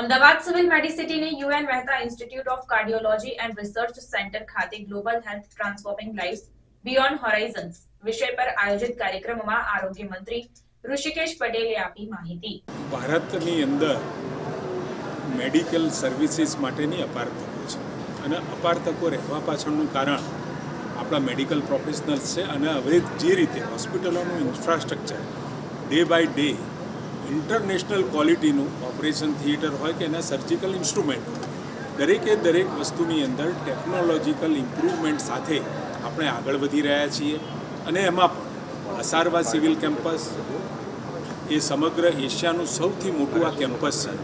Ahmedabad civil મેડિસિટીની UN Mehta institute of cardiology and research centre ખાતે global health transforming lives beyond horizons વિષય પર આયોજિત કાર્યક્રમમાં આરોગ્ય મંત્રી ઋષિકેશ પટેલે આપી માહિતી. ભારતની અંદર મેડિકલ સર્વિસીસ માટેની અપાર તકો છે અને અપાર તકો રહેવા પાછળનું કારણ આપણા મેડિકલ પ્રોફેશનલ્સ છે અને હવે જે રીતે હોસ્પિટલોનું infrastructure day by day international ક્વોલિટીનું operation theatre હોય કે એના સર્જિકલ ઇન્સ્ટ્રુમેન્ટ હોય. દરેકે દરેક વસ્તુની અંદર ટેકનોલોજીકલ ઇમ્પ્રુવમેન્ટ સાથે આપણે આગળ વધી રહ્યા છીએ અને એમાં પણ અસારવા સિવિલ કેમ્પસ એ સમગ્ર એશિયાનું સૌથી મોટું આ કેમ્પસ છે.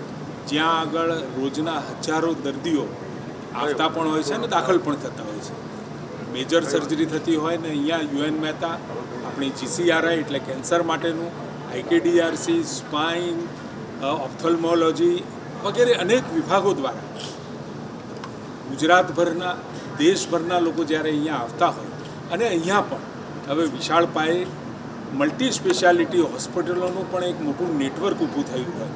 જ્યાં આગળ રોજના હજારો દર્દીઓ આવતા પણ હોય છે અને દાખલ પણ થતા હોય છે. મેજર સર્જરી થતી હોય ને અહીંયા યુએન મહેતા, આપણી જીસીઆરઆઈ એટલે કેન્સર માટેનું આઈકેડીઆરસી, સ્પાઇન ઓપ્થોલ્મોલોજી વગેરે અનેક વિભાગો દ્વારા ગુજરાતભરના, દેશભરના લોકો જ્યારે અહીંયા આવતા હોય અને અહીંયા પણ હવે વિશાળ પાયે મલ્ટી સ્પેશિયાલિટી હોસ્પિટલોનું પણ એક મોટું નેટવર્ક ઊભું થયું હોય,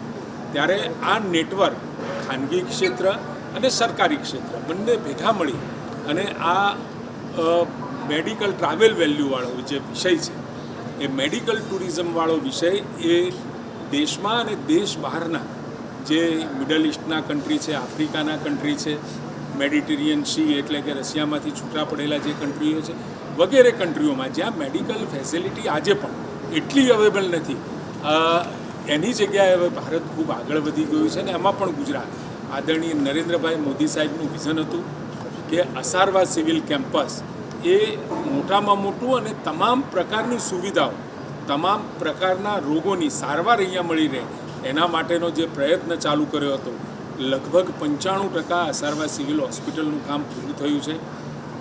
ત્યારે આ નેટવર્ક ખાનગી ક્ષેત્ર અને સરકારી ક્ષેત્ર બંને ભેગા મળી અને આ મેડિકલ ટ્રાવેલ વેલ્યુવાળો જે વિષય છે એ મેડિકલ ટુરિઝમવાળો વિષય એ દેશમાં અને દેશ બહારના જે મિડલ ઇસ્ટના કન્ટ્રી છે, આફ્રિકાના કન્ટ્રી છે, મેડિટેરિયન સી એટલે કે રશિયામાંથી છૂટા પડેલા જે કન્ટ્રીઓ છે, વગેરે કન્ટ્રીઓમાં જ્યાં મેડિકલ ફેસિલિટી આજે પણ એટલી અવેલેબલ નથી. એની જગ્યાએ હવે ભારત ખૂબ આગળ વધી ગયું છે અને એમાં પણ ગુજરાત. આદરણીય નરેન્દ્રભાઈ મોદી સાહેબનું વિઝન હતું કે અસારવા સિવિલ કેમ્પસ એ મોટામાં મોટું અને તમામ પ્રકારની સુવિધાઓ, તમામ પ્રકારના રોગોની સારવાર અહીંયા મળી રહે. એના માટેનો જે પ્રયત્ન ચાલુ કર્યો હતો, લગભગ પંચાણું ટકા અસારવા સિવિલ હોસ્પિટલનું કામ પૂરું થયું છે.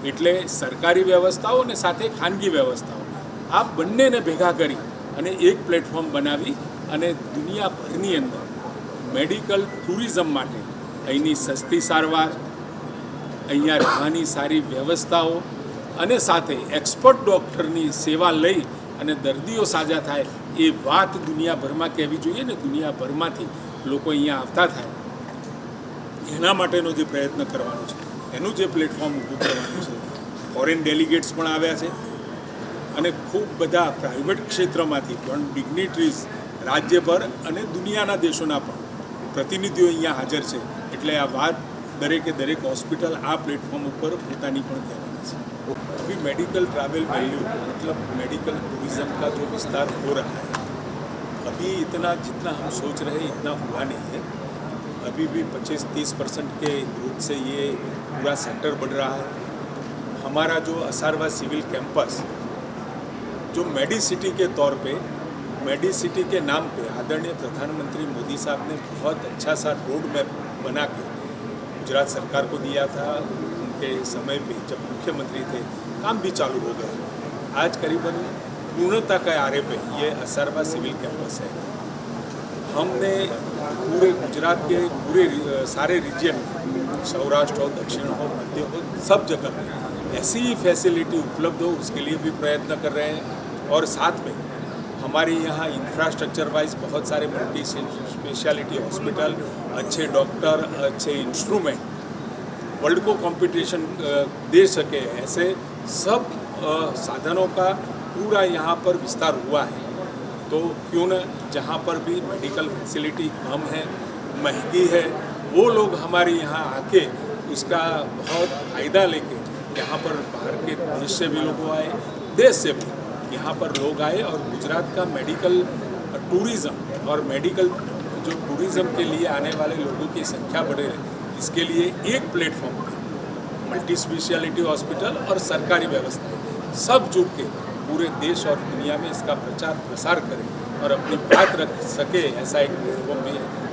એટલે સરકારી વ્યવસ્થાઓ અને સાથે ખાનગી વ્યવસ્થાઓ. આ બંનેને ભેગા કરી અને એક પ્લેટફોર્મ બનાવી અને દુનિયાભરની અંદર મેડિકલ ટુરિઝમ માટે અહીંની સસ્તી સારવાર, અહીંયા રહેવાની સારી વ્યવસ્થાઓ અને સાથે એક્સપર્ટ ડૉક્ટરની સેવા લઈ અને દર્દીઓ સાજા થાય એ વાત દુનિયાભરમાં કહેવી જોઈએ ને દુનિયાભરમાંથી લોકો અહીંયા આવતા થાય. એના માટેનો જે પ્રયત્ન કરવાનો છે, એનું જે પ્લેટફોર્મ ઊભું કરવાનું છે. ફોરેન ડેલિગેટ્સ પણ આવ્યા છે અને ખૂબ બધા પ્રાઇવેટ ક્ષેત્રમાંથી પણ ડિગ્નિટરીઝ રાજ્યભર અને દુનિયાના દેશોના પણ પ્રતિનિધિઓ અહીંયા હાજર છે. એટલે આ વાત દરેકે દરેક હોસ્પિટલ આ પ્લેટફોર્મ ઉપર પોતાની પણ કહેવાની છે. अभी मेडिकल ट्रैवल वैल्यू मतलब मेडिकल टूरिज़्म का जो विस्तार हो रहा है, अभी इतना जितना हम सोच रहे हैं, इतना हुआ नहीं है। अभी भी 25-30 परसेंट के ग्रोथ से ये पूरा सेक्टर बढ़ रहा है। हमारा जो असारवा सिविल कैंपस जो मेडी सिटी के तौर पे मेडी सिटी के नाम पे आदरणीय प्रधानमंत्री मोदी साहब ने बहुत अच्छा सा रोड मैप बना के गुजरात सरकार को दिया था। उनके समय पे जब मुख्यमंत्री थे, काम भी चालू हो गए। आज करीबन पूर्णता के आरे पे ये असरवा सिविल कैंपस है। हमने पूरे गुजरात के पूरे सारे रीजन में सौराष्ट्र हो दक्षिण हो मध्य हो सब जगह में ऐसी ही फैसिलिटी उपलब्ध हो, उसके लिए भी प्रयत्न कर रहे हैं। और साथ में हमारे यहाँ इंफ्रास्ट्रक्चर वाइज बहुत सारे मल्टी स्पेशलिटी हॉस्पिटल अच्छे डॉक्टर अच्छे इंस्ट्रूमेंट वर्ल्ड को कंपटीशन दे सके। ऐसे सब साधनों का पूरा यहाँ पर विस्तार हुआ है। तो क्यों न जहाँ पर भी मेडिकल फैसिलिटी कम है, महँगी है, वो लोग हमारे यहाँ आके उसका बहुत फ़ायदा लेके यहाँ पर बाहर के देश से भी लोग आए, देश से भी यहाँ पर लोग आए और गुजरात का मेडिकल टूरिज़्म और मेडिकल जो टूरिज़्म के लिए आने वाले लोगों की संख्या बढ़े इसके लिए एक प्लेटफॉर्म है मल्टी स्पेशलिटी हॉस्पिटल और सरकारी व्यवस्था सब जुड़ के पूरे देश और दुनिया में इसका प्रचार प्रसार करें और अपनी बात रख सके ऐसा एक प्लेटफॉर्म भी है।